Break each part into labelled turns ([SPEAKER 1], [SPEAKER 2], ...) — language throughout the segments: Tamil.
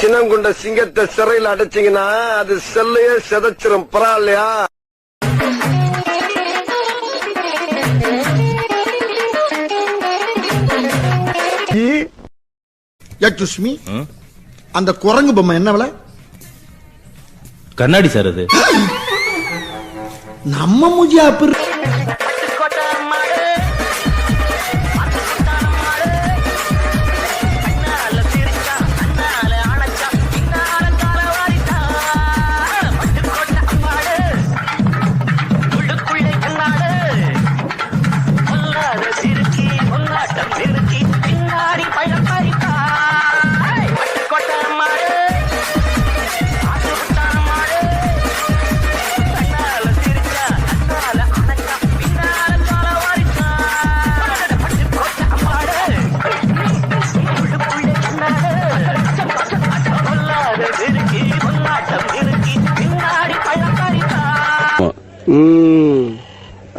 [SPEAKER 1] சின்னங்குண்ட சிங்கத்தை சிறையில் அடைச்சீங்கன்னா அது செல்லையே செதைச்சிரும். பரவாயில்லையா?
[SPEAKER 2] எக்ஸ்கூஸ் மீ அந்த குரங்கு பொம்மை என்ன விலை?
[SPEAKER 3] கண்ணாடி சார் அது.
[SPEAKER 2] நம்ம மூஞ்சி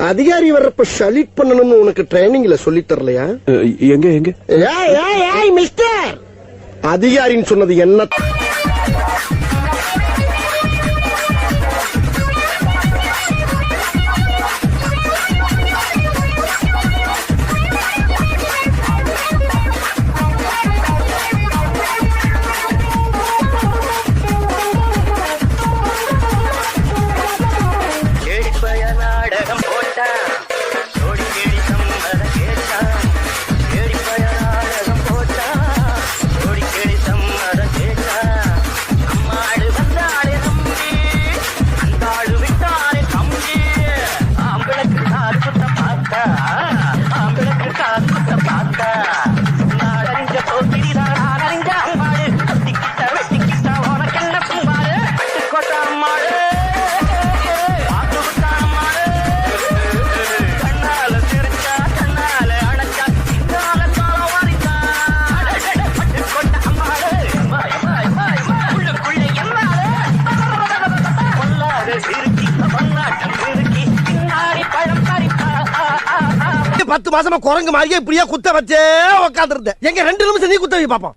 [SPEAKER 1] அதிகாரி வர்றப்ப ஷலிட் பண்ணணும்னு உனக்கு ட்ரைனிங்ல சொல்லி தரலையா?
[SPEAKER 4] எங்க எங்க?
[SPEAKER 1] மிஸ்டர் அதிகாரின்னு சொன்னது என்ன? பத்து மாசமா குரங்கு மாதிரியே இப்படியே குத்த வச்சே உட்காந்துருந்தேன் எங்க ரெண்டு நிமிஷம் நீ குத்த வை பாப்போம்.